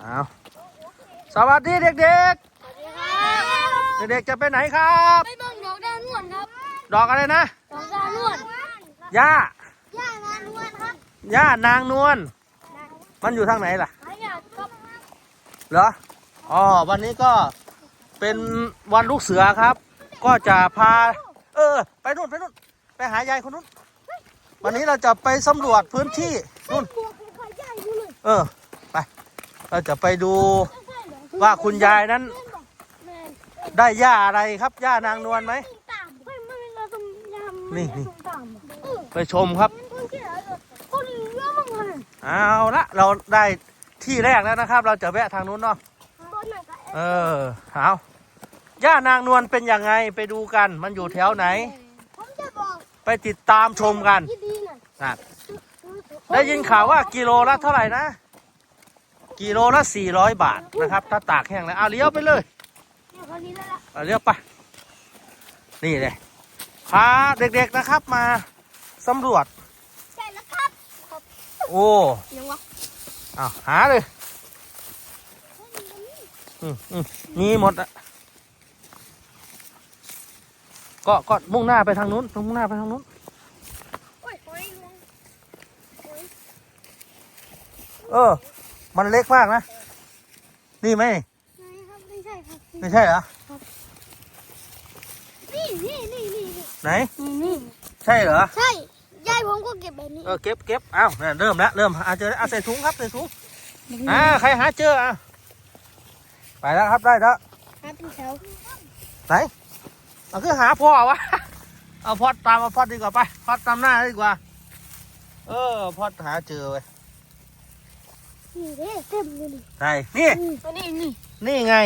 เอาสวัสดีเด็กสวัสดีครับๆเด็กๆจะไปไหนครับ ไปเบิ่งดอกดานวลครับ ดอกอะไรนะ ดอกดานวลหญ้าย่านานวลครับหญ้านางนวล มันอยู่ทางไหนล่ะหายากครับเหรอ อ๋อ วันนี้ก็เป็นวันลูกเสือครับ ก็จะพา เออ ไปนู่นไปนู่น ไปหายายคนนู้น วันนี้เราจะไปสำรวจพื้นที่นู่นบวกเป็นไข่ใหญ่อยู่เลยเออไป เราจะไปดูว่าคุณยายนั้นแม่นได้หญ้าอะไรครับหญ้านางนวลไหมตามเฮ้ยมันเป็นเราต้องยำนี่นี่ตามเออไปชมครับคนเกี่ยวเลยคนเยอะมากเลยเอาละเราได้ที่แรกแล้วนะครับ เราจะแวะทางนู้นเนาะต้นไหนก็เออเอาย่านางนวลเป็นยังไงไปดูกัน มันอยู่แถวไหนผมจะบอกไปติดตามชมกันที่ดีหน่อยนะได้ยินข่าวว่ากิโลละเท่าไหร่นะ กิโลละ400 บาทนะครับ ถ้าตากแห้งแล้วเอาเลี้ยวไปเลยเนี่ยคนนี้แล้วล่ะเอาเลี้ยวไปนี่เลยพาเด็กๆนะครับมาสำรวจใช่แล้วครับครับโอ้ยังวะเอาหาเลยอืมอืมมีหมดอะก็ก็มุ่งหน้าไปทางนู้นมุ่งหน้าไปทางนู้นโอ้ยโอ้ยลงโอ้ยเออ มันเล็กมากนะ นี่ไหมไหนครับไม่ใช่ครับไม่ใช่เหรอ นี่นี่นี่นี่นี่ไหนนี่นี่ใช่เหรอ ใช่ยายผมก็เก็บแบบนี้เออเก็บเก็บอ้าวเนี่ยเริ่มแล้วเริ่มอาเจอเอาใส่ถุงครับใส่ถุงอ่าใครหาเจออะไปแล้วครับได้แล้วครับพี่แถวไหนเอาคือหาพ่อวะเอาพอดตามเอาพอดดีกว่าไปพอดตามหน้าดีกว่า เออพอดหาเจอเว้ย นี่เด้เต็มเลยนี่ไหนนี่ ตัวนี้นี่นี่ไง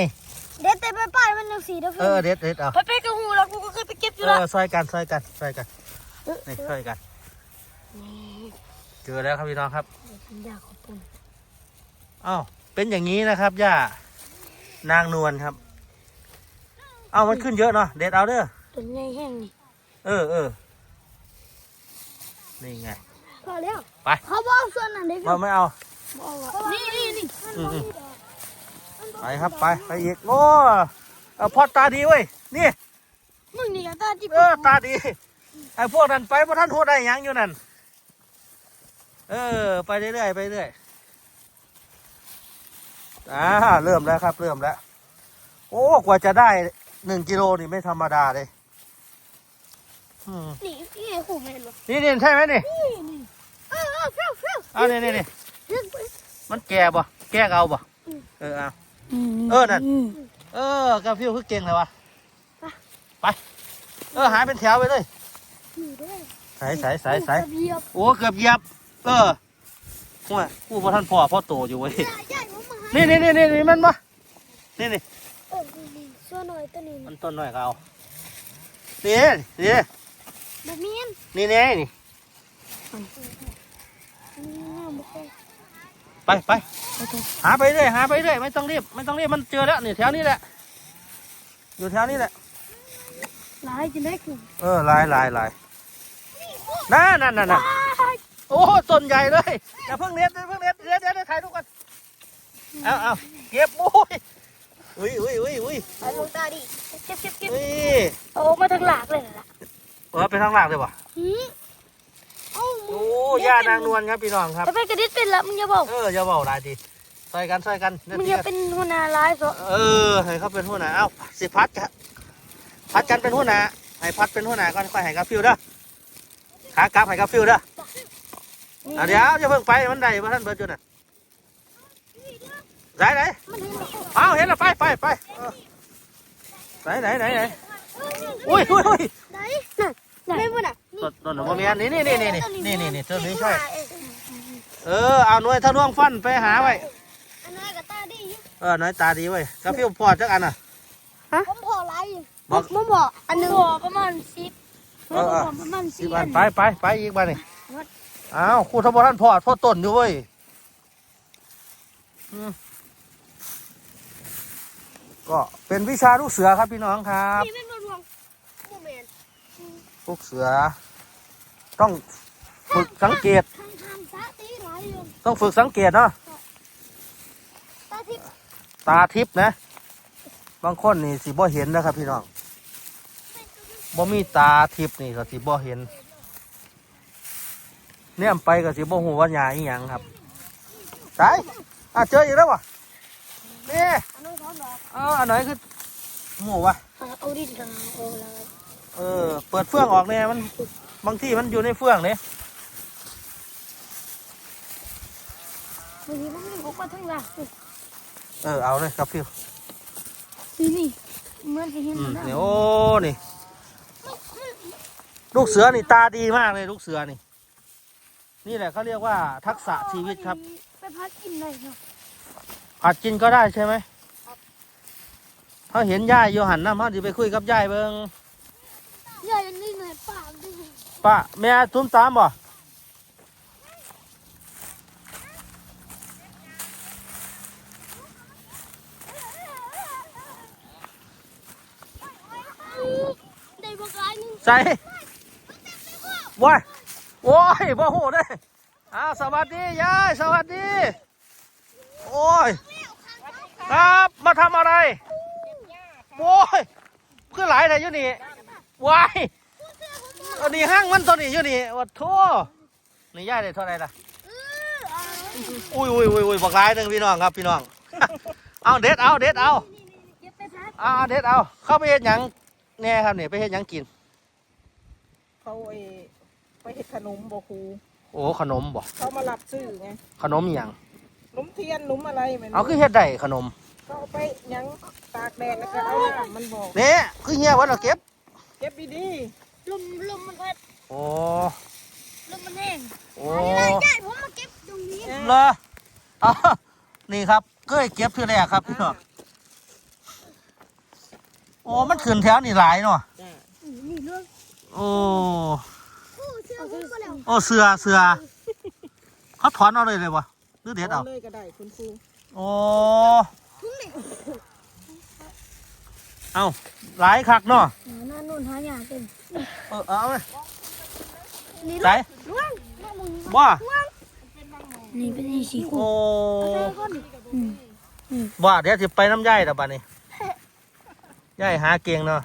เด็ดเต็มไปป้ายมันยังสีเด้อเออเด็ดเด็ดเอาไปไปกับหูแล้วกูก็เคยไปเก็บอยู่เอละอซอยกันซอยกันซอยกันนี่ซอยกันเจอแล้วครับพี่น้องครับยาขอบคุณอ้าวเป็นอย่างนี้นะครับย่านางนวลครับเอ้ามันขึ้นเยอะเนาะเด็ดเอาเด้อตัวใหญ่แห้งนี่เออเออนี่ไงพอแล้วไปเขาบอกส่วนนั้นเด็กเราไม่เอา นี่นี่นี่อืมอืมไปครับไปไปอีกโอ้เอาพอดตาดีเว้ยนี่มึงนี่ก็ตาจิบเออตาดีไอ้พวกนั้นไปเพราะท่านพูดได้หยังอยู่นั่นเออ ไปเรื่อยๆไปเรื่อยอ่าเริ่มแล้วครับ เริ่มแล้วโอ้กว่าจะได้หนึ่งกิโลนี่ไม่ธรรมดาเลยอืมนี่นี่ไอ้ขู่ไม่เห็นหรอนี่นี่ใช่ไหมนี่นี่นี่เออเออเฟี้ยวเฟี้ยวเอานี่นี่นี่เรื่องไป มันแก่บ่แก่เอาบ่อืมเออเอาเออนั่นเออกาฟิวคือเก่งเลยวะไป เออหายเป็นแถวไปเลยนี่เด้อใส่ใส่ใส่ใส่ระเบียบโอ้เกือบเหยียบ เออห่วยกูพอท่านพ่อพ่อโตอยู่เว้ยยายยายผมมาหานี่นี่นี่นี่นี่มันบ่นี่นี่เออนี่นี่ช่วยหน่อยตัวนี้มันต้นน้อยก็เอานี่นี่แบบนี้นี่นี่นี่ ไปไปหาไปเรื่อยหาไปเรื่อยไม่ต้องรีบไม่ต้องรีบมันเจอแล้วนี่แถวนี้แหละ อยู่แถวนี้แหละหลายจะได้คือเออลายลายลายนั่นนั่นนั่นนั่นโอ้ต้นใหญ่เลยอย่าเพิ่งเน็ตอย่าเพิ่งเน็ตเดี๋ยวเดี๋ยวเดี๋ยวถ่ายรูปกันเอาเอาเก็บโอ้ยอุ้ยอุ้ยอุ้ยอุ้ยไปลงตาดิเก็บเก็บเก็บอุ้ยเอาออกมาทางหลากเลยล่ะเออไปทางหลังเลยว่ะหืมเอ้า โอ้ย่านางนวลครับพี่น้องครับจะไปกระดิษเป็นละมึงอย่าบอกเอออย่าเบาหลายดีใส่กันใส่กันเดี๋ยวมึงทีอย่ากันเป็นหัวหน้าร้ายซะเออให้เขาเป็นหัวหน้าเอ้าสิพัดกันพัดกันเป็นหัวหน้าให้พัดเป็นหัวหน้าก่อนค่อยให้กาฟิวเด้อขากลับให้กาฟิวเด้ออะเดี๋ยวจะเพิ่งไปมันได้ว่าท่านเบิร์ดจุดน่ะไหนไหนมันเห็นแล้วเอาเห็นแล้วไปไปไปเออไหนไหนไหนไหนอุ้ยอุ้ยอุ้ย ไหนน่ะไหนไม่พูดอะต้นต้นหนูมีอันนี้นี่นี่นี่นี่นี่นี่นี่ต้นนี้ใช่เออเอาหน่วยทะลวงฟันไปหาไว้อันนั้นกับตาดีเออหน่อยตาดีไว้ยกาฟิวพอดจักอันน่ะผมพอไรบอกผมพออันหนึงพอประมาณสิบเออเออประมาณสิสี่บอัอันนไปไปไปอีกบ้านี่อ้าวครูทบท่านพอดพอต้นอยู่เว้ยอืมก็เป็นวิชาลูกเสือครับพี่น้องครับ นี่เป็นรวงโมเมนต์ลูกเสือ ต้องฝึกสังเกตทางทางซะตีหลายอยู่ต้องฝึกสังเกตเนาะตตาทิพย์ตาทิพย์นะ บางคนนี่สิบ่เห็นนะครับพี่น้องบ่มีตาทิพย์นี่ก็สิบ่เห็นเนี่ยไปก็สิบ่ฮู้ว่าหญ้าอีหยังครับตายอะเจออีกแล้ววะนี่อันนู้นเขาบอกเอออันไหนคือหมูวะเอาดินกับโอ้แล้ว เออ เปิดเฟืองออกเนี่ยมันบางที่มันอยู่ในเฟืองเนี่ยบางทีมันมีพกมาทั้งหลังเออ เอาเลยครับพี่นี่นี่เหมือนที่เห็นอืมนะนี่โอ้นี่ ลูกเสือนี่ตาดีมากเลยลูกเสือนี่ นี่แหละเขาเรียกว่าทักษะชีวิตครับ ไปพัดกินเลยเนาะผัดกินก็ได้ใช่ไหมเขาเห็นย่ายโยหันน้ำเขาจะไปคุยกับย่ายเบิง ใหญ่นี่เหนื่อยปากด้วย ป้าแม่ตุ้มตามบ่ได้บอกหลายนึงใส่ว้ายโอ้ยบ่หูเด้อ้าวสวัสดียายสวัสดี โอ้ย ครับมาทำอะไรโอ้ยคือหลายแต่อยู่นี่ว้าย อันนี้ห้างมันตัวนี้อยู่นี่วัดโทนี่ย่ายได้เท่าไหร่ล่ะเออเอาอุ้ยอุ้ยอุ้ยอุ้ยบอกหลายหนึ่งพี่น้องครับพี่น้อง เอาเด็ดเอาเด็ดเอาเก็บไปพัดเอาเอาเด็ดเอาเข้าไปเฮ็ดหยังแน่ครับนี่ไปเฮ็ดหยังกิน เขาไอ้ไปเห็ดขนมบอกครูโอ้ขนมบ่เขามารับซื้อไงขนมหยังขนมเทียนขนมอะไรเหมือนเอาคือเฮ็ดได้ขนมเขาเอาไปหยังตากแดดแล้วก็เอาน้ำมันบอกนี่คือเฮียวันเราเก็บ เก็บดี ลมลมมันพัดโอ้ลมมันแห้งโอ้ใช่ผมมาเก็บตรงนี้ๆเลอเอานี่ครับเก้ยเก็บคือแรกครับพี่น้องโอ้มันขึ้นแถวนี่หลายเนาะจ้ะนี่เรื่องโอ้โอ้เชื่อผมก็แล้วโอ้เสือเสือเขาถอนเอาเลยเลยวะหรือเด็ดเอาเลยก็ได้คุณครูโอ้ทุ่งนี่เอาหลายคักเนาะ หน้านุ่นหายาเป็น เออเอาเลยนี่ไหนล่วงล่วงมึงว่านี่เป็นสีสีกูโอ้อืมว่าเดี๋ยวสิไปน้ำย่ายแต่บัดนี้ย่ายหาเก่งเนาะ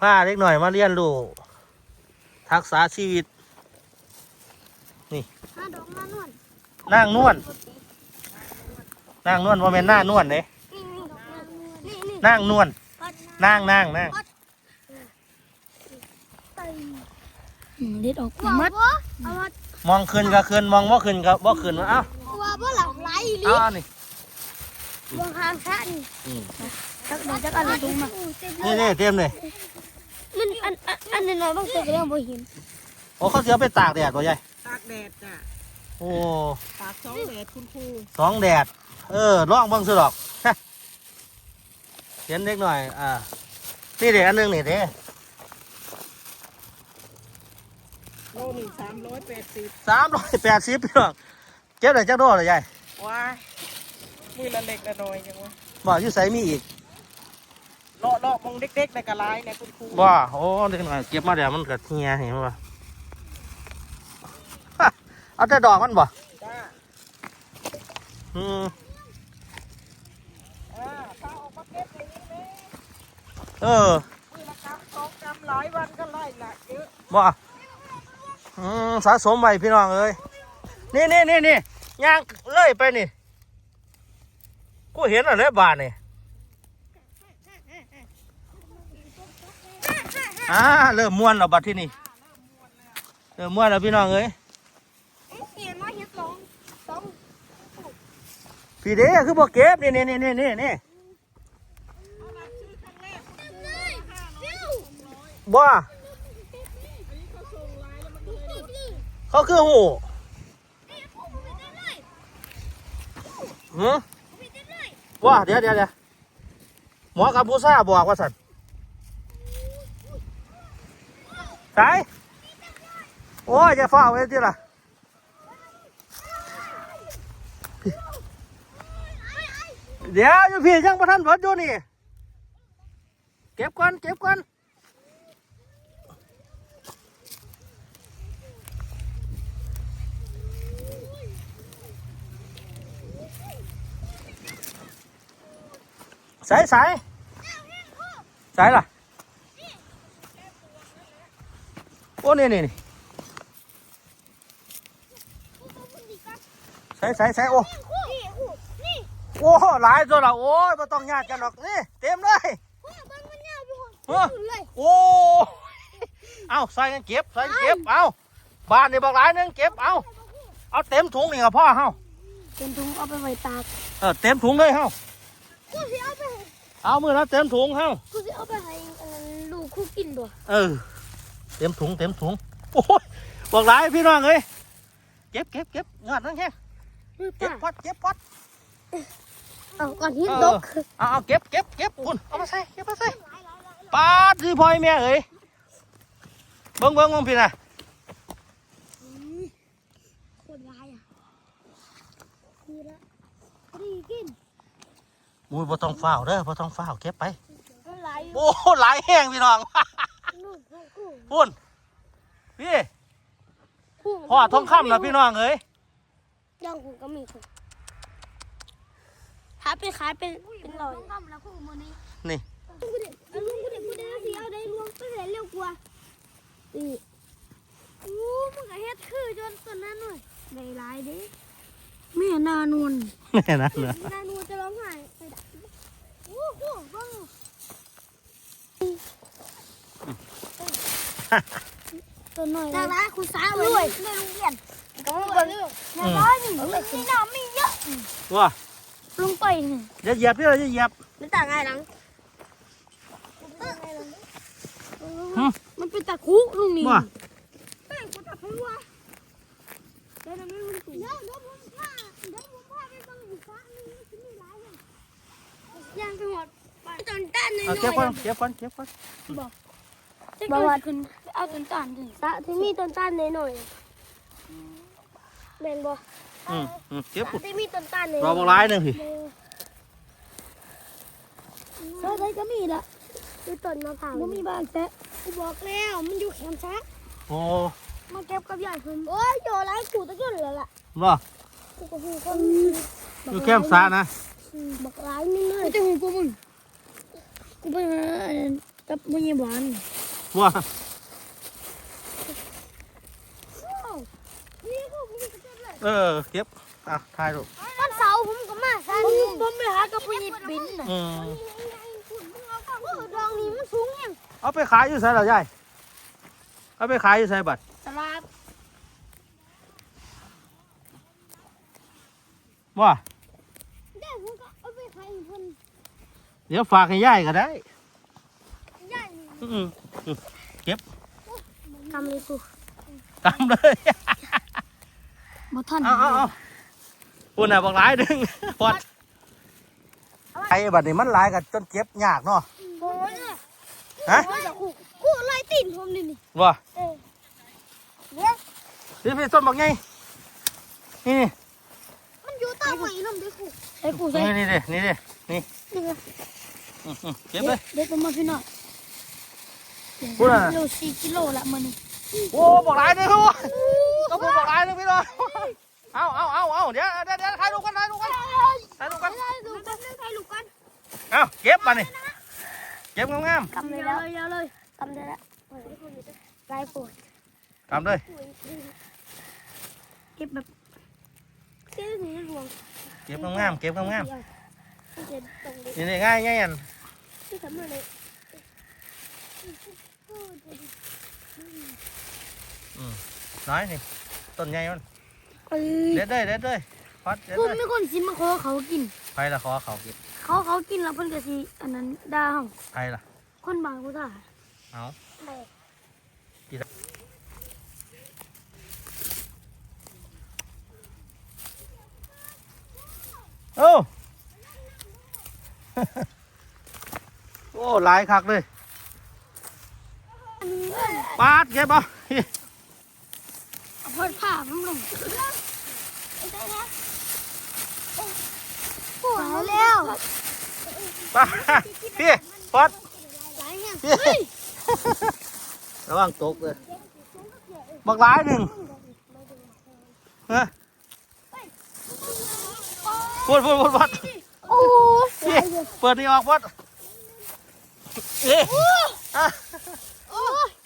พาเล็กหน่อยมาเรียนรู้ทักษะชีวิตหาดอกมานวลนั่งนวลนั่งนวลว่าเป็นหน้านวลเด้นี่นี่ดอกมานวลนี่นี่นั่งนวลพัดนั่งนั่งนั่งไป เด็ดออกมัดเอามัดมองขึ้นก็ขึ้นมองบ่ขึ้นก็บ่ขึ้นเอ้าว่าบ่หลับไหลลิเอ้านี่บางครั้งชะนี่อืมจักเดี๋ยวจักอะไรตรงมานี่นี่เต็มเลยมันอันอันอันน้อยๆบางตัวก็ยังบ่เห็นโอ้เขาเสียไปตากแดดบ่ยายตากแดดจ้ะโอ้ตากสองแดดคุณครูสองแดด เออร่องเบิ่งสิดอกเห็นเล็กหน่อย อ่า นี่เด็กอันหนึงนี่เด้ โลหนึ่งสามร้อยแปดสิบสามร้อยแปดสิบพี่น้องเจ็บได้จักโดเลยยายว้ายมือละเล็กละน้อยยังวะบ่อยู่ใส่มีอีกเลาะเลาะมองเด็กๆในกระไรเนี่ยคุณครูบ่โอ้เด็กหน่อยเก็บมาเดี๋ยวมันก็เฮียเห็นบ่ฮะเอาแต่ดอกมันบ่จ้าอืมอ่าถ้าออกมาเก็บอย่างนี้เลยเออมือละกำสองกำหลายวันก็ไล่ละเยอะบ่ อืมสะสมไว้พี่น้องเอ้ยนี่นี่นี่นี่ย่างเลื่อยไปนี่กูเห็นอะไรบาทนี่อ่าเริ่มม้วนแล้วบัดที่นี่เริ่มม้วนแล้วพี่น้องเอ้ยพี่เด้คือบ่เก็บนี่นี่นี่นี่นี่นี่เต็ม เลยฟิวบ่เขาคือหูหือว่าเดี๋ยวเดี๋ยวเดี๋ยวหมอกับผู้ซ่าบอกว่าสันสายโอ้ยจะฟ้าไว้ที่ล่ะเดี๋ยวอยู่พี่ยังประทันเพิดอยู่นี่ เก็บก่อนเก็บก่อน ใส่ใส่ใส่ล่ะโอ้นี่นี่นี่ใส่ใส่ใส่โอ้นี่คู่นี่โอ้หลายตัวละโอ้ยไม่ต้องญาติกันหรอกนี่เต็มเลยคู่เบิ้งมันยาวไปหมดเฮ้อเลยโอ้เอาใส่กันเก็บใส่กันเก็บเอาบ้านนี่บอกหลายหนึงเก็บเอาเอาเต็มถุงนี่กับพ่อเฮาเป็นถุงเอาไปไว้ตากเออเต็มถุงเลยเฮา กูสิเอาไปให้เอามือละเต็มถุงเฮากูสิเอาไปให้อันนั้นลูกคู่กินด้วยเออ เต็มถุงเต็มถุงโอ้ยบอกหลายพี่น้องเอ้ยเก็บเก็บเก็บงานนั่งแค่มือเก็บป้าพัดเก็บพัดเอาก่อนหินเออตกเอาเอาเก็บเก็บเก็บคุณเอามาใส่เก็บมาใส่ปาดดีพอยแม่เอ้ยเบิ้งเบิ้งมองพี่น่ะ คนร้ายอะนี่ละดีกิน มุ้ยบ่ต้องฝ้าวเด้อบ่ต้องฝ้าวเก็บไปมันร้ายอยู่โอ้หลายแห้งพี่น้องลูกคู่คู่พุ่นพี่คู่พ่อทองคำนะพี่น้องเอ้ยย่างคู่ก็มีคู่หาไปขายเป็นเป็นร้อยทองคำแล้วคู่มือนี้นี่ลุงกูเด็กเอาลุงกูเด็กกูเด็กสิเอาได้ลวงไปเห็นเร็วกว่านี่อู้มึงก็เฮ็ดคือจนตอนนั้นหน่อยในลายเด้แม่นานวลแม่นะเหนือนานูจะร้องไห้ไปดักโอ้โหบ้างตัว หน่อยจากนั้นคุณสาวเลยในโรงเรียนก็มาเรื่องอย่างน้อยนี่นี่น้ำมีเยอะว่าลงไปอย่าเหยียบพี่เลยอย่าเหยียบมันต่างไงหลังมันเป็นตะคุลุงนี่ว่าแป้งกูตะคุวะเดี๋ยวมันมันเดี๋ยวเดี๋ยวผมพาเดี๋ยวผมพาไปบังอีกฟ้านี่มันจะมีหลายอย่างย่างไปหมดไปจนด้านในเอเก็บก่อนเก็บก่อนเก็บก่อนบอกว่าขึ้น เอาต้นตาลถึงตะที่มีต้นตาลหน่อยๆแม่นบ่อืมอืมเก็บตะที่มีต้นตาลหน่อยรอบอกหลายหนึงพี่เออได้ก็มีละคือต้นมะพร้าวบ่มีบ้านแท้กูบอกแล้วมันอยู่แคมป์ซักโอ้มาเก็บกับยายเพิ่นโอ้ยโยไรกูตะกี้แล้วล่ะว่ากูก็ฮู้คนอยู่แคมป์ซานะบักหลายนึงเลยกูจะฮู้กูมึงกูไปหากับพยาบาลว่านี่กูกูจะ เก็บเลยเออเก็บอะถ่ายรูปวันเสาร์ผมก็มาผมผมไปหากับพยาบินน่ะอืมดองนี้มันสูงยังเอาไปขายอยู่ไสเหรอยายเอาไปขายอยู่ไสบัดตลาดว่าได้ผมก็เอาไปขายให้เพิ่นเดี๋ยวฝากให้ยายก็ได้ย่ายอืมอืมทำเลยกูตามเลย บ่ทันเอาเอาเอาปุ่นน่ะบอกหลายหนึงพอดไอ้บัดนี้มันหลายกันจนเก็บยากเนาะโอ้ยฮะกูกูไล่ตีนผมนี่นี่ว่าเออเดี๋ยวพี่พี่ต้นบอกไงนี่มันอยู่ใต้ใหม่น้ำด้วยกูไอ้กูใช่นี่นี่ดินี่ดินี่นี่ไงอืมอืมเก็บเลยเด็กประมาณพี่น้องพูดอะไรโลสี่กิโลละมันนี่ โอ้บอกหลายเลยครับวะก็พูดบอกหลายเลยพี่น้องเอาเอาเอาเอาเดี๋ยวเดี๋ยวเดี๋ยวถ่ายรูปกันถ่ายรูปกันถ่ายรูปกันได้ลูกกันได้ลูกกันเอาเก็บมานี่เก็บงามกำเลยแล้วยาวเลยกำได้แล้วไล่ปวดๆกำเลยเก็บแบบเก็บหนีรวงเก็บงามๆเก็บงามที่เห็นตรงนี้ๆนี่นี่ง่ายง่ายอันที่ทำ อะไรน้อยนี่ต้นใหญ่มันเอ้ยเด็ดเลยเด็ดเลยพัดเด็ดคุณเลยไม่คนสิมาขอเขากินใครละขอเขากินเขาเขากินแล้วเพิ่นก็สิอันนั้นด่าเฮาใครละคนบางกูด่าเอาโอ้ โอ้หลายคักเลย ปาดเก็บเอาเอาเพิ่นผ้าผมลงปวดแล้วปาดพี่ปอดหลายเนี่ยพี่ระวังตกเลยบักหลายหนึ่งฮะพูดพูดพูดพูดโอ้ยหลายแเปิดนี่ออกวัดเอ๊ะอะโอ้ย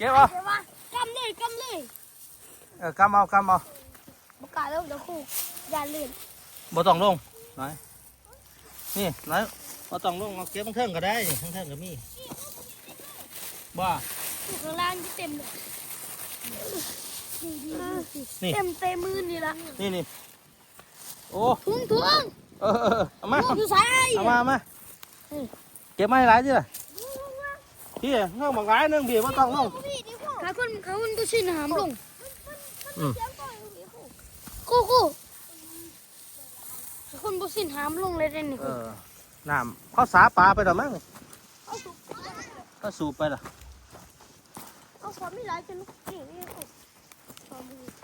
เก็บเอาเดี๋ยวว่ากำเลยกำเลยเออกำเอากำเอาประกาศแล้วเดี๋ยวครูอย่าลื่นบ่ต้องลงไหนนี่ไหนบ่ต้องลงเอาเก็บทั้งเทิงก็ได้นี่ทั้งเทิงก็มีบ้าถูกข้างล่างที่เต็มเลยนี่เต็มเต็มมือนี่ละนี่นี่โอ้ทุ่งทุ่งเออเออเออเอามาทุ่งอยู่ซ้ายเอามาเอามาเก็บมาให้หลายทีละ พี่เงื่อนบอกหลายหนึงพี่บ่ต้องลงขาคนขาคนก็ชินหามลงอืมครู่ครู่ขาคนก็ชินหามลงเลยเด่นนี่เออน้ำเขาสาปลาไปหรอมั้งก็สูบไปหรอเอาความไม่ร้ายจนลูกนี่นี่ครู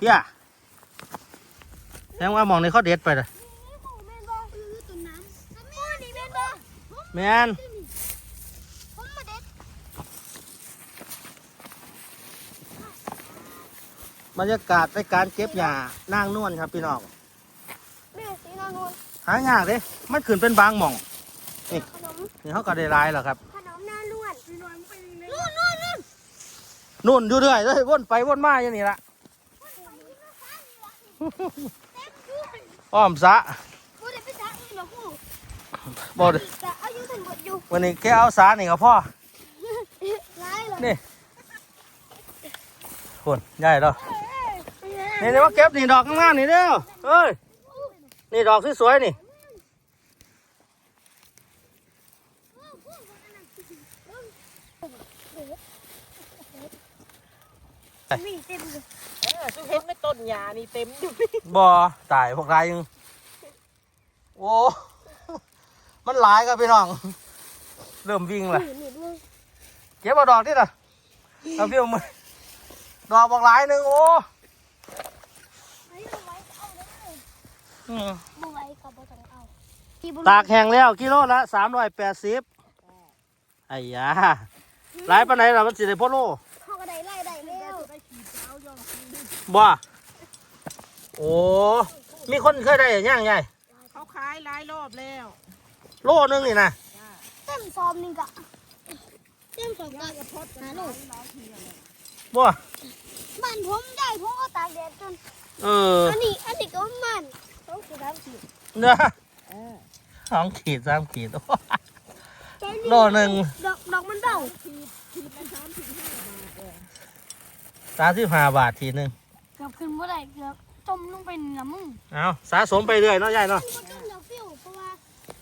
พี่อะแสดงว่ามองในเขาเด็ดไปเลยนี่ครูแม่นบ่คือต้นน้ำแม่นี่แม่นบ่แมน ผมมาเด็ด บรรยากาศในการเก็บหญ้านางนวลครับพี่น้องแม่สีนอนนวลหายากเด้มันขึ้นเป็นบางหม่องขนมนี่เขาก็ได้รายแล้วครับขนมหน้าล้วนล้วนไปเลยนู่นนู่นนู่นนู่นอยู่เรื่อยเลยวนไปวนมาอย่างนี้ละอ้อมสะพูดได้ภาษาอื่นเหรอครูบอดแต่อายุทั้งหมดอยู่วันนี้แค่เอาสานี่กับพ่อร้ายเลยนี่คนใหญ่แล้ว นี่นี่ว่าเก็บนี่ดอกงามๆนี่เด้อเอ้ยนี่ดอกสวยๆนี่มีเต็มเลยเออสุเห็นไม่ต้นหญ้านี่เต็มอยู่นี่บอตายพวกไรยังโอ้มันหลายครับพี่น้อง เริ่มวิ่งเลยนี่นี่ด้วยเก็บเอาดอกนี่นะเอาเพี่ยวมือดอกบอกหลายหนึ่งโอ้ ไว้เอาไว้เอาเลย อืม บ่ไว้กับบ่ต้องเอาที่บุตากแห้งแล้วกิโลละสามร้อยแปดสิบไอ้ยาหลายปานไหนล่ะมันสิได้พ่อโลเขาก็ได้ไล่ได้แล้วบ่โอ้มีคนเคยได้อย่างไงเขาขายหลายรอบแล้ว โลนึงนี่นะเต็มซอมนี่กะเต็มซอมก็หาโลดบ่บ้านผมได้ผมเอาตากแดดจนเออ อันนี้อันนี้ก็มัน ต้องคือน้ำสีเนื้อเออสองขีดสามขีดใจนี่โลหนึ่งดอกดอกมันเบาสามสิบห้าบาททีหนึ่งเกือบขึ้นบ่ได้เกือบจมลงไปน้ำมึงเอาสะสมไปเรื่อยเนาะยายเนาะมันก็จมแล้วฟิวเพราะว่า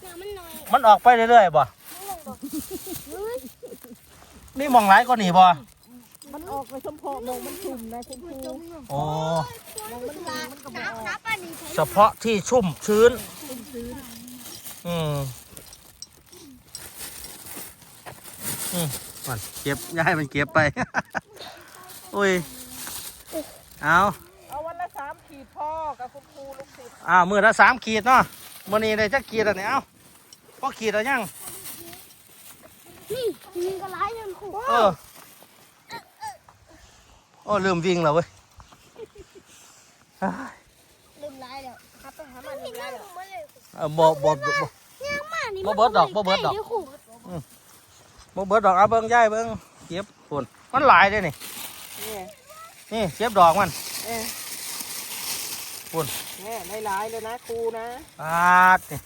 น้ำมันน้อยมันออกไปเรื่อยๆบ่ มันลงดอกเฮ้ย นี่มองหลายก็หนีบ่ มันออกไปชมพูมองมันชุ่มนะชมพูจมลงโอ้มันมันลาน้ำน้ำปลาหนีใช้เฉพาะที่ชุ่มชื้นอืมอืมมันเก็บย้ายมันเก็บไปโอ้ย เอาเอาวันละสามขีดพ่อกับคุณครูลูกศิษย์อ่ามือละสามขีดเนาะมื่อนี้ได้จักขีดแล้วเนี่ยเอาพอขีดแล้วยังนี่ยิงกระไรยันขู่เออ โอ้ลืมวิ่งแล้วเว้ยเอ้ยลืมไรแล้วครับไปหามันลืมไรแล้วเออบ่บ่บ่บ่ย่างมานี่บ่เบิดดอกบ่เบิดดอกขู่บ่เบิดดอกเอาเบิ่งย้ายเบิ่งเก็บฝุ่นมันหลายเด้นี่เนี่ยนี่เก็บดอกมัน เออฝุ่นเนี่ยได้หลายเลยนะครูนะปาดนี่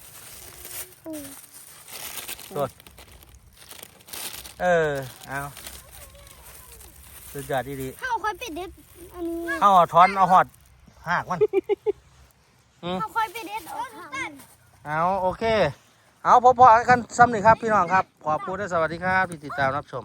เออเอา สุดยอดดีเข้าค่อยไปเด็ดอันนี้ๆเอาถอนเอาหอดหากมันเข้าค่อยไปเด็ดออกกันเอาโอเค เอาพบพอกันซ้ำหนึ่งครับพี่น้องครับ ขอบคุณและสวัสดีครับที่ติดตามรับชม